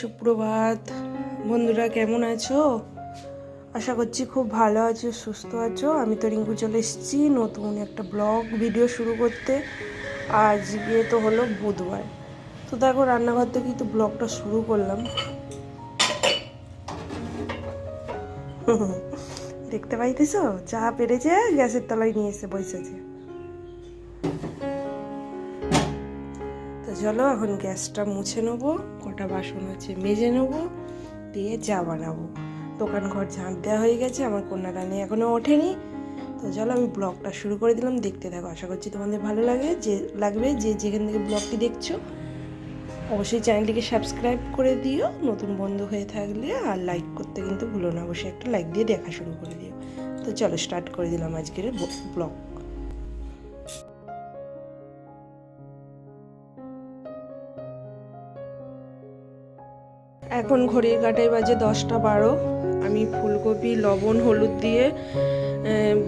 সুপ্রভাত। বন্ধুরা, কেমন আছো? আশা করছি খুব ভালো আছো, সুস্থ আছো। আমি তো রিঙ্কু চলে এসেছি, নতুন একটা ব্লগ ভিডিও শুরু করতে। আজকে তো হলো বুধবার। তো দেখো, রান্নাঘর থেকে তো ব্লগটা শুরু করলাম। দেখতে পাইতেছো? চা পেরেছে, গ্যাসের তলায় নিয়ে এসে বসেছে। চলো এখন গ্যাসটা মুছে নেব, কটা বাসন আছে মেজে নেব, দিয়ে চা বানাবো। দোকান ঘর ঝাঁট দেওয়া হয়ে গেছে, আমার কন্যা রানী এখনও ওঠেনি। তো চলো আমি ব্লগটা শুরু করে দিলাম, দেখতে থাকো। আশা করছি তোমাদের ভালো লাগে, যে লাগবে যে যেখান থেকে ব্লগটি দেখছ, অবশ্যই চ্যানেলটিকে সাবস্ক্রাইব করে দিও। নতুন বন্ধু হয়ে থাকলে আর লাইক করতে কিন্তু ভুলো না, অবশ্যই একটা লাইক দিয়ে দেখা শুরু করে দিও। তো চলো স্টার্ট করে দিলাম আজকের ব্লগ এখন ঘড়ির কাটায় বাজে দশটা বারো। আমি ফুলকপি, লবণ, হলুদ দিয়ে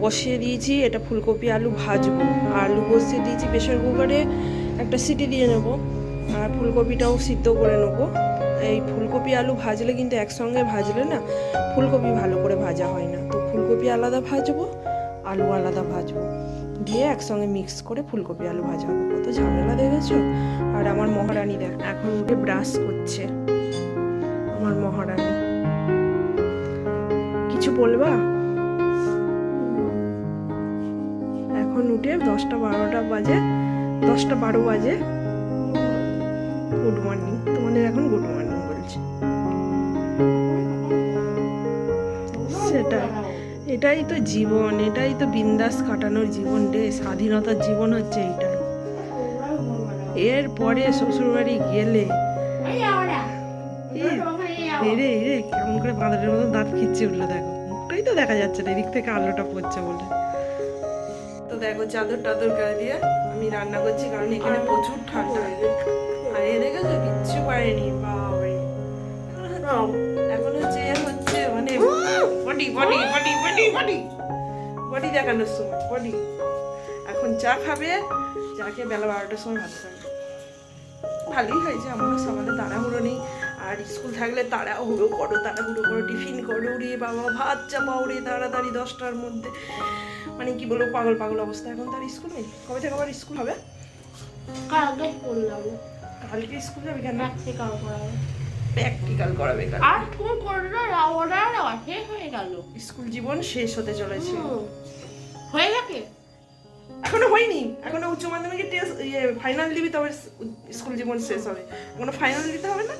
বসিয়ে দিয়েছি। এটা ফুলকপি, আলু ভাজবো। আলু বসিয়ে দিয়েছি প্রেশার কুকারে। একটা সিটি দিয়ে নেব। আর ফুলকপিটাও সিদ্ধ করে নেব। এই ফুলকপি, আলু ভাজলে কিন্তু একসঙ্গে ভাজলে না, ফুলকপি ভালো করে ভাজা হয় না। তো ফুলকপি আলাদা ভাজবো, আলু আলাদা ভাজবো। দিয়ে একসঙ্গে মিক্স করে ফুলকপি, আলু ভাজা হবে। কত ঝামেলা দেখেছ? আর আমার মহারানী দেখ, এখন উঠে ব্রাশ করছে। মহারানী। কিছু বলবা? এখন উঠে দশটা বারোটা বাজে, দশটা বারো বাজে। গুড মর্নিং তোমাদের এখন গুড মর্নিং বলছে। সেটাই এটাই তো জীবন, এটাই তো বিন্দাস কাটানোর জীবন রে, স্বাধীনতার জীবন হচ্ছে এটাই। এরপরে শ্বশুরবাড়ি গেলে এরে এরে কেমন করে বাঁদরের মতো দাঁত খিচ্ছে উঠল দেখো। মুখটাই তো দেখা যাচ্ছে না, এদিক থেকে আলোটা পড়ছে বলে। তো দেখো, চাদর টাদর গায়ে দিয়ে আমি রান্না করছি, কারণ এখানে প্রচুর ঠান্ডা। আর এ দেখেছ, কিচ্ছু পারেনি বাবারে এখন হচ্ছে হচ্ছে মানে body body body body body. Body দেখানোর সময়, বডি। এখন চা খাবে, চা খেয়ে বেলা বারোটার সময় ভাত খাবে। ভালোই হয়েছে আমারও সকালে তাড়াহুড়ো নেই। আর স্কুল থাকলে তাড়াহুড়ো করো তাড়াহুড়ো করো টিফিন করো রে বাবা ভাত চাপাও রে তাড়াতাড়ি দশটার মধ্যে। মানে কি বলব পাগল পাগল অবস্থা। এখন তার স্কুল নেই। কবে থেকে আবার স্কুল হবে? কালকে কালকে স্কুল যাবে কেন? প্র্যাকটিক্যাল করাবো। প্র্যাকটিক্যাল করাবে কাল আর তুমি করল না ওরা না শেষ হয়ে গেল। স্কুল জীবন শেষ হতে চলেছে। হুম। হয়ে গেছে? এখনও হয়নি। এখনও উচ্চ মাধ্যমিকের টেস্ট ইয়ে ফাইনাল দিবি তবে স্কুল জীবন শেষ হবে। এখনও ফাইনাল দিতে হবে না?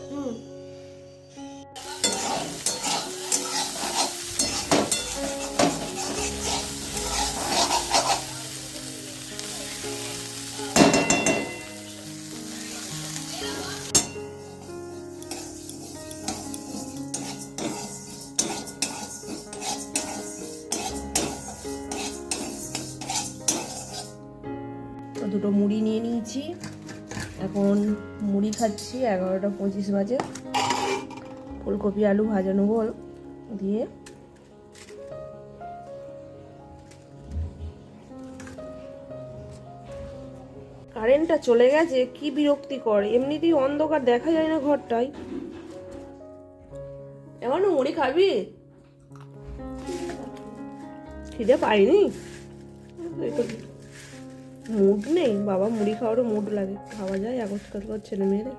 দুটো মুড়ি নিয়ে নিয়েছি। এখন মুড়ি খাচ্ছি, এগারোটা পঁচিশ বাজে। ফুলকপি, আলু ভাজা নেব দিয়ে। কারেন্টটা চলে গেছে, কি বিরক্তিকর। এমনিতেই অন্ধকার দেখা যায় না ঘরটায়। এখনও মুড়ি খাবি? খিদে পাইনি? মুড নেই, বাবা মুড়ি খাওয়ারও মুড লাগে। খাওয়া যায় আগস্টকালকার ছেলে মেয়েদের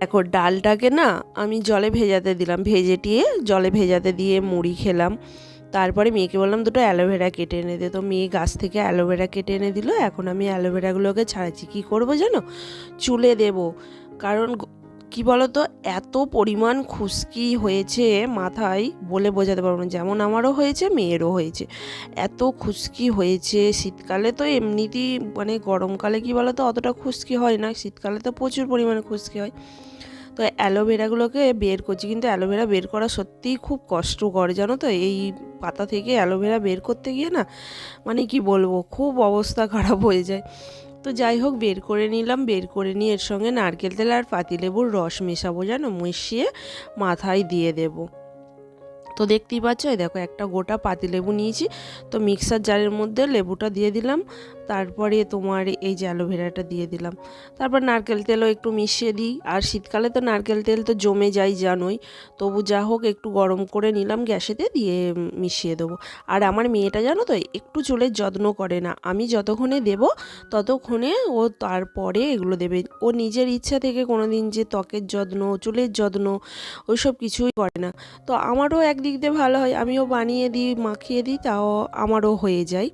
দেখো, ডালটাকে না আমি জলে ভেজাতে দিলাম, ভেজে টিয়ে জলে ভেজাতে দিয়ে মুড়ি খেলাম। তারপরে মেয়েকে বললাম, দুটো অ্যালোভেরা কেটে এনে দে। তো মেয়ে গাছ থেকে অ্যালোভেরা কেটে এনে দিল। এখন আমি অ্যালোভেরাগুলোকে ছাড়াচ্ছি। কী করব জানো? চুলে দেব। কারণ কি বলতো, এত পরিমাণ খুশকি হয়েছে মাথায় বলে বোঝাতে পারব না। যেমন আমারও হয়েছে, মেয়েরও হয়েছে। এত খুশকি হয়েছে, শীতকালে তো এমনিতেই মানে গরমকালে কি বলতো, অতটা খুশকি হয় না। শীতকালে তো প্রচুর পরিমাণে খুশকি হয়। তো অ্যালোভেরাগুলোকে বের করছি, কিন্তু অ্যালোভেরা বের করা সত্যিই খুব কষ্টকর, জানো তো? এই পাতা থেকে অ্যালোভেরা বের করতে গিয়ে না মানে কি বলব, খুব অবস্থা খারাপ হয়ে যায়। তো যাই হোক, বের করে নিলাম, বের করে নিয়ে এর সঙ্গে নারকেল তেল আর পাতিলেবুর রস মেশাবো, যেন মিশিয়ে মাথায় দিয়ে দেবো। তো দেখতেই পাচ্ছ দেখো একটা গোটা পাতিলেবু নিয়েছি। তো মিক্সার জারের মধ্যে লেবুটা দিয়ে দিলাম। তারপরে তোমার এই যে অ্যালোভেরাটা দিয়ে দিলাম। তারপর নারকেল তেলও একটু মিশিয়ে দিই। আর শীতকালে তো নারকেল তেল তো জমে যায়, জানোই। তবু যা হোক একটু গরম করে নিলাম, গ্যাসেতে দিয়ে মিশিয়ে দেবো। আর আমার মেয়েটা জানো তো, একটু চুলের যত্ন করে না। আমি যতক্ষণে দেব, ততক্ষণে ও তারপরে এগুলো দেবে। ও নিজের ইচ্ছা থেকে কোনো দিন যে ত্বকের যত্ন, চুলের যত্ন, ওইসব কিছুই করে না। তো আমারও একদিক দিয়ে ভালো হয়। আমিও বানিয়ে দিই, মাখিয়ে দিই, তাও আমারও হয়ে যায়।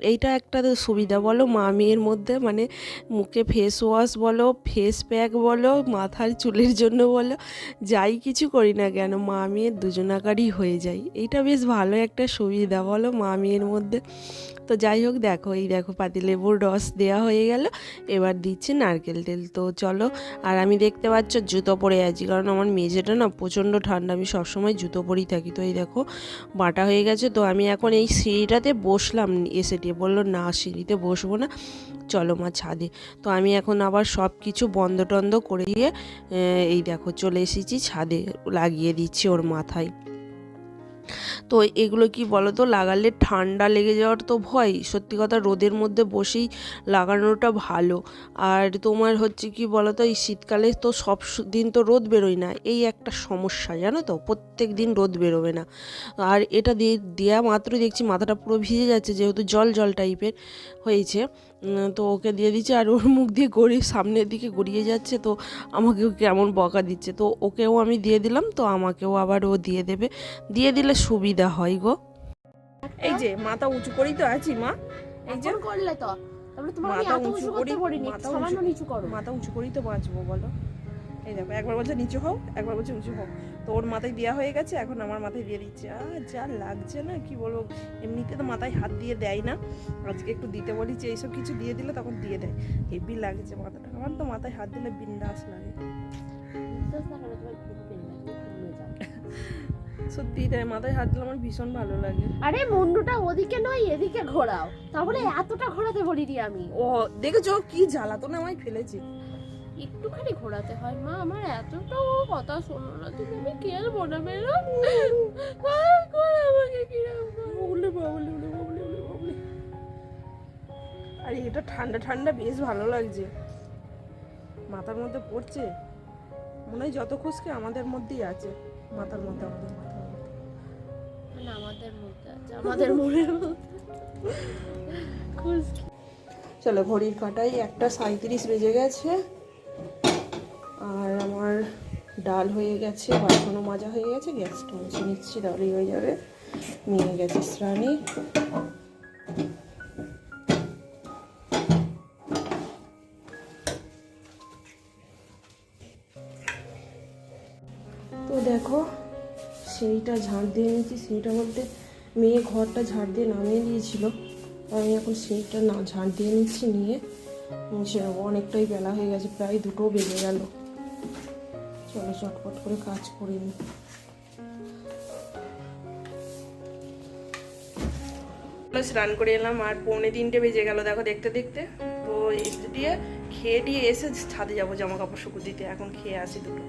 এইটা একটা সুবিধা বলো মা মেয়ের মধ্যে মানে মুখে ফেস ওয়াশ বলো ফেস প্যাক বলো, মাথার চুলের জন্য বলো, যাই কিছু করি না কেন মা মেয়ের দুজনাকারই হয়ে যায় এইটা বেশ ভালো একটা সুবিধা বলো মা মেয়ের মধ্যে। তো যাই হোক, দেখো, এই দেখো পাতিলেবুর রস দেওয়া হয়ে গেল। এবার দিচ্ছি নারকেল তেল। তো চলো, আর আমি দেখতে পাচ্ছ জুতো পরে আছি, কারণ আমার মেঝেটা না প্রচণ্ড ঠান্ডা। আমি সবসময় জুতো পরেই থাকি। তো এই দেখো, বাটা হয়ে গেছে। তো আমি এখন এই সিঁড়িটাতে বসলাম। এসে দিয়ে বলল, না, সিঁড়িতে বসবো না। চলো মা, ছাদে। তো আমি এখন আবার সব কিছু বন্ধ টন্ধ করে দিয়ে এই দেখো, চলে এসেছি ছাদে। লাগিয়ে দিচ্ছি ওর মাথায়। তো এগুলো কি বলো তো লাগালে ঠান্ডা লেগে যাওয়ার তো ভয়। সত্যি কথা, রোদের মধ্যে বসেই লাগানোটা ভালো। আর তোমার হচ্ছে কি বলো তো এই শীতকালে তো সব দিন তো রোদ বেরোয় না। এই একটা সমস্যা, জানো তো? প্রত্যেক দিন রোদ বেরোবে না। আর এটা দিয়ে দেওয়া মাত্র দেখছি মাথাটা পুরো ভিজে যাচ্ছে, যেহেতু জল জল টাইপের হয়েছে। তো ওকে দিয়ে দিচ্ছে আর ওর মুখ দিয়ে গড়িয়ে সামনের দিকে গড়িয়ে যাচ্ছে তো আমাকেও কেমন বকা দিচ্ছে। তো ওকেও আমি দিয়ে দিলাম তো আমাকেও আবার ও দিয়ে দেবে। দিয়ে দিলে সুবিধা হয় গো। এই যে মাথা উঁচু করেই তো আছি মা। এই যে করলে তো। মাথা উঁচু করো। মাথা উঁচু করেই তো বাঁচবো বলো। এই দেখো একবার বলছে নিচু হও একবার বলছে উঁচু হও। তো ওর মাথায় দেওয়া হয়ে গেছে এখন আমার মাথায় দিয়ে দিচ্ছে। আর যা লাগছে না কি বলব? এমনিতে তো মাথায় হাত দিয়ে দেয় না। আজকে একটু দিতে বলি যে এইসব কিছু দিয়ে দিলে তখন দিয়ে দেয়। হেভি লাগছে মাথাটা। আমার তো মাথায় হাত দিলে বিন্দাস লাগে। সত্যি তাই মাথায় হাত দিলে আমার ভীষণ ভালো লাগে। আরে মুন্ডুটা ওদিকে নয় এদিকে ঘোরাও। তারপরে এতটা ঘোরাতে বলিনি আমি। ও দেখেছ? কি জ্বালাতন আমায় ফেলেছে। একটুখানি ঘোরাতে হয়। মা আমার এতটাও কথা শোনো না তুমি আমি খেলব না করে? আমাকে আরে এটা ঠান্ডা ঠান্ডা বেশ ভালো লাগছে। মাথার মধ্যে পড়ছে? মনে হয় যত খুশকে আমাদের মধ্যেই আছে। মাথার মধ্যে আমাদের মাথার মধ্যে। মানে আমাদের মধ্যে আছে আমাদের মনের মধ্যে খুশকি। চলো ঘড়ির কাটাই একটা সাঁত্রিশ বেজে গেছে। আর আমার ডাল হয়ে গেছে, বাসনও মাজা হয়ে গেছে গ্যাসটা মুছে নিচ্ছি তাহলেই হয়ে যাবে। নিয়ে গেছে স্নানে তো দেখো সেইটা ঝাড় দিয়ে নিয়েছি। সেইটা বলতে মেয়ে ঘরটা ঝাড় দিয়ে নামিয়ে দিয়েছিল। আমি এখন সেইটা না ঝাড় দিয়ে নিচ্ছি, নিয়ে নেব অনেকটাই বেলা হয়ে গেছে, প্রায় দুটো বেজে গেল। চলো চটপট করে কাজ করে নিই স্নান করে এলাম আর পৌনে তিনটে বেজে গেল দেখো দেখতে দেখতে। তো দিয়ে খেয়ে দিয়ে এসে ছাদে যাব জামা কাপড় শুকু দিতে এখন খেয়ে আসি দুটো।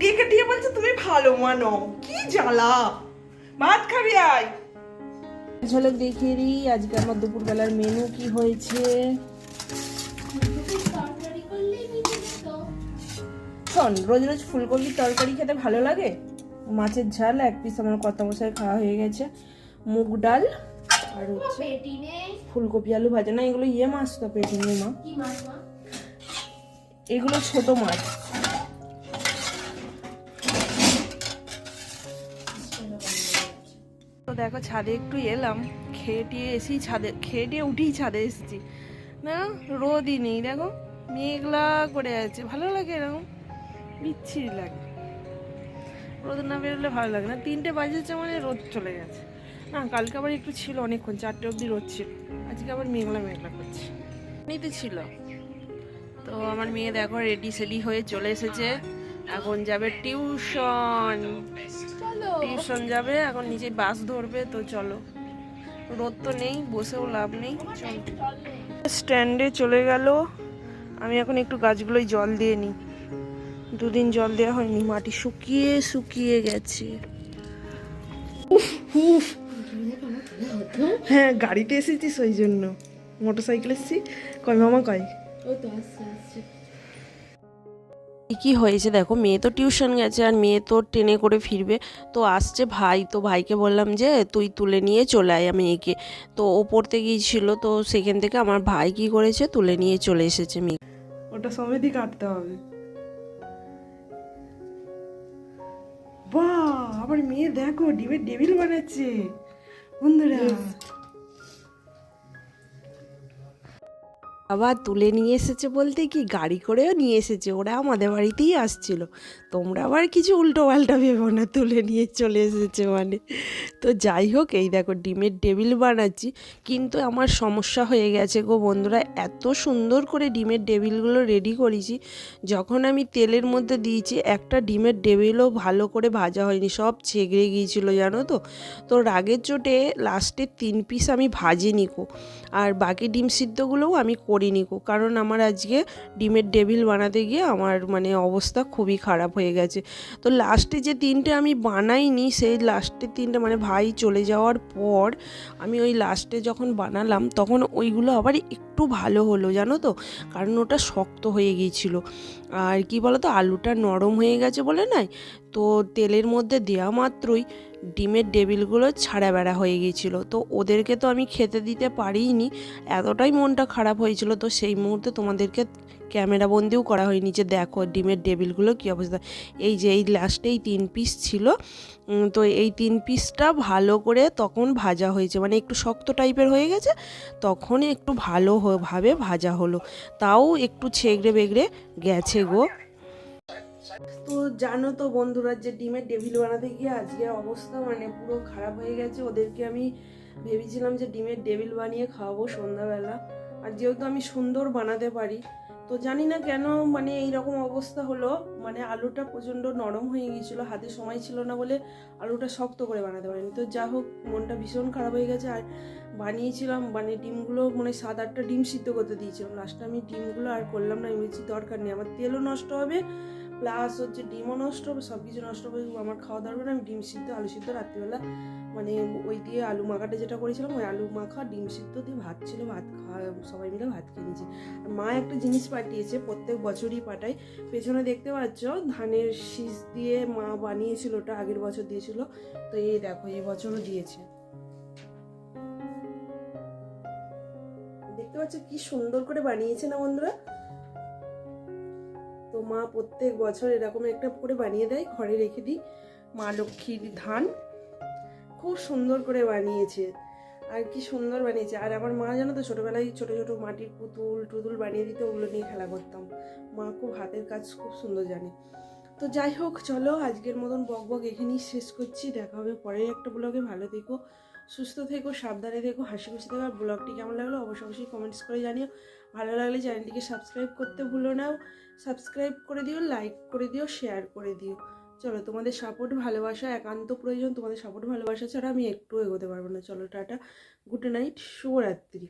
ডেকে দিয়ে বলছে তুমি ভালো মানো কি জ্বালা? ভাত খাবি আয়। ঝলক দেখিয়ে দিই আজকে আমার দুপুরবেলার মেনু কি হয়েছে? শোন রোজ রোজ ফুলকপির তরকারি খেতে ভালো লাগে? মাছের ঝাল এক পিস আমার কত মশাই খাওয়া হয়ে গেছে। মুগ ডাল আর হচ্ছে ফুলকপি আলু ভাজা। না এগুলো ইয়ে মাছ তো পেটি নিয়ে মা মাছ মা? এগুলো ছোট মাছ। তো দেখো ছাদে একটু এলাম। খেয়ে টিয়ে এসেই ছাদে খেয়ে টিয়ে উঠেই ছাদে এসেছি। না রোদই নেই দেখো। মেঘলা করে আছে। ভালো লাগে এরকম? বিচ্ছিরি লাগে। রোদ না বেরোলে ভালো লাগে না। তিনটে বাজেছে মানে রোদ চলে গেছে। না কালকে আবার একটু ছিল অনেকক্ষণ চারটে অবধি রোদ ছিল। আজকে আবার মেঘলা মেঘলা করছে। নিতে ছিল। তো আমার মেয়ে দেখো রেডি সেডি হয়ে চলে এসেছে। এখন যাবে টিউশন চলো। টিউশন যাবে এখন নিজে বাস ধরবে তো চলো। রোদ তো নেই বসেও লাভ নেই। চল। স্ট্যান্ডে চলে গেল। আমি এখন একটু গাছগুলোয় জল দিয়ে নিই। দুদিন জল দেওয়া হয়নি, মাটি শুকিয়ে শুকিয়ে গেছে। উফ হ্যাঁ গাড়িতে এসেছিস ওই জন্য। মোটর সাইকেল এসেছি। কয়, মামা কয়? কি হয়েছে দেখো, মেয়ে তো টিউশন গেছে আর মেয়ে তো ট্রেনে করে ফিরবে। তো আসছে ভাই, তো ভাইকে বললাম যে, তুই তুলে নিয়ে চলে আয় মেয়েকে তো ও পড়তে গিয়েছিল, তো সেখান থেকে আমার ভাই কি করেছে, তুলে নিয়ে চলে এসেছে মেয়ে ওটা সমেতই কাটতে হবে। বা আবার মেয়ে দেখো ডিমের ডেবিল বানাচ্ছে। বন্ধুরা আবার তুলে নিয়ে এসেছে বলতে কি? গাড়ি করেও নিয়ে এসেছে। ওরা আমাদের বাড়িতেই আসছিল। তোমরা আবার কিছু উল্টো পাল্টা ভেবো না, তুলে নিয়ে চলে এসেছে মানে। তো যাই হোক, এই দেখো ডিমের টেবিল বানাচ্ছি। কিন্তু আমার সমস্যা হয়ে গেছে গো বন্ধুরা, এত সুন্দর করে ডিমের টেবিলগুলো রেডি করেছি। যখন আমি তেলের মধ্যে দিয়েছি, একটা ডিমের টেবিলও ভালো করে ভাজা হয়নি, সব ছেগড়ে গিয়েছিল, জানো তো? তো রাগের চোটে লাস্টের তিন পিস আমি ভাজিনি কো আর বাকি ডিম সিদ্ধগুলোও আমি করিনি কো কারণ আমার আজকে ডিমের ডেভিল বানাতে গিয়ে আমার মানে অবস্থা খুবই খারাপ হয়ে গেছে। তো লাস্টে যে তিনটে আমি বানাইনি, সেই লাস্টের তিনটে মানে ভাই চলে যাওয়ার পর আমি ওই লাস্টে যখন বানালাম, তখন ওইগুলো আবার একটু ভালো হলো, জানো তো? কারণ ওটা শক্ত হয়ে গিয়েছিল। আর কি বলো তো আলুটা নরম হয়ে গেছে বলে নাই তো তেলের মধ্যে দেওয়া মাত্রই। ডিমের ডেবিলগুলো ছাড়া বেড়া হয়ে গিয়েছিল। তো ওদেরকে তো আমি খেতে দিতে পারিনি, এতটাই মনটা খারাপ হয়েছিল। তো সেই মুহূর্তে তোমাদেরকে ক্যামেরা বন্দিও করা হয়নি যে দেখো ডিমের ডেবিলগুলো কী অবস্থা। এই যে এই লাস্টে এই তিন পিস ছিল তো এই তিন পিসটা ভালো করে তখন ভাজা হয়েছে। মানে একটু শক্ত টাইপের হয়ে গেছে তখন একটু ভালো হ- ভাবে ভাজা হলো। তাও একটু ছেগড়ে বেগড়ে গেছে গো। তো জানো তো বন্ধুরা যে ডিমের ডেভিল বানাতে গিয়ে আজকের অবস্থা মানে পুরো খারাপ হয়ে গেছে। ওদেরকে আমি ভেবেছিলাম যে ডিমের ডেভিল বানিয়ে খাওয়াবো সন্ধ্যাবেলা। আর যেহেতু আমি সুন্দর বানাতে পারি, তো জানি না কেন মানে এইরকম অবস্থা হলো। মানে আলুটা প্রচণ্ড নরম হয়ে গিয়েছিল, হাতে সময় ছিল না বলে আলুটা শক্ত করে বানাতে পারিনি। তো যা হোক, মনটা ভীষণ খারাপ হয়ে গেছে। আর বানিয়েছিলাম মানে ডিমগুলো মানে সাত আটটা ডিম সিদ্ধ করতে দিয়েছিলাম। লাস্টে আমি ডিমগুলো আর করলাম না, আমি বলছি দরকার নেই, আমার তেলও নষ্ট হবে প্লাস হচ্ছে ডিমও নষ্ট হবে সব কিছু নষ্ট হবে আমার খাওয়া নেই, আমি ডিম সিদ্ধ আলু সিদ্ধ রাত্রিবেলা মানে ওই দিয়ে আলু মাখাটা যেটা করেছিলাম ওই আলু মাখা ডিম সিদ্ধ দিয়ে ভাত ছিল ভাত খাওয়া সবাই মিলে ভাত খেয়ে নিয়েছি। আর মা একটা জিনিস পাঠিয়েছে প্রত্যেক বছরই পাঠায় পেছনে দেখতে পাচ্ছ ধানের শীষ দিয়ে মা বানিয়েছিল ওটা আগের বছর দিয়েছিল তো এই দেখো এই বছরও দিয়েছে। দেখতে পাচ্ছ কি সুন্দর করে বানিয়েছে না বন্ধুরা? তো মা প্রত্যেক বছর এরকম একটা করে বানিয়ে দেয়, ঘরে রেখে দিই, মা লক্ষ্মীর ধান খুব সুন্দর করে বানিয়েছে। আর কি সুন্দর বানিয়েছে। আর আমার মা জানো তো, ছোটোবেলায় ছোটো ছোটো মাটির পুতুল টুতুল বানিয়ে দিতে, ওগুলো নিয়ে খেলা করতাম। মা খুব হাতের কাজ খুব সুন্দর জানে। তো যাই হোক, চলো আজকের মতন বক বক এখানেই শেষ করছি। দেখা হবে পরের একটা ব্লগে। ভালো থেকো। সুস্থ থেকো, সাবধানে থেকো, হাসি খুশি থেকো। আর ব্লগটি কেমন লাগল অবশ্যই অবশ্যই কমেন্টস করে জানিও। ভালো লাগলে চ্যানেলটিকে সাবস্ক্রাইব করতে ভুলো নাও সাবস্ক্রাইব করে দিও লাইক করে দিও শেয়ার করে দিও। চলো, তোমাদের সাপোর্ট ভালোবাসা, একান্ত প্রয়োজন, তোমাদের সাপোর্ট ভালোবাসা ছাড়া আমি একটু এগোতে পারব না। চলো, টাটা গুড নাইট শুভরাত্রি।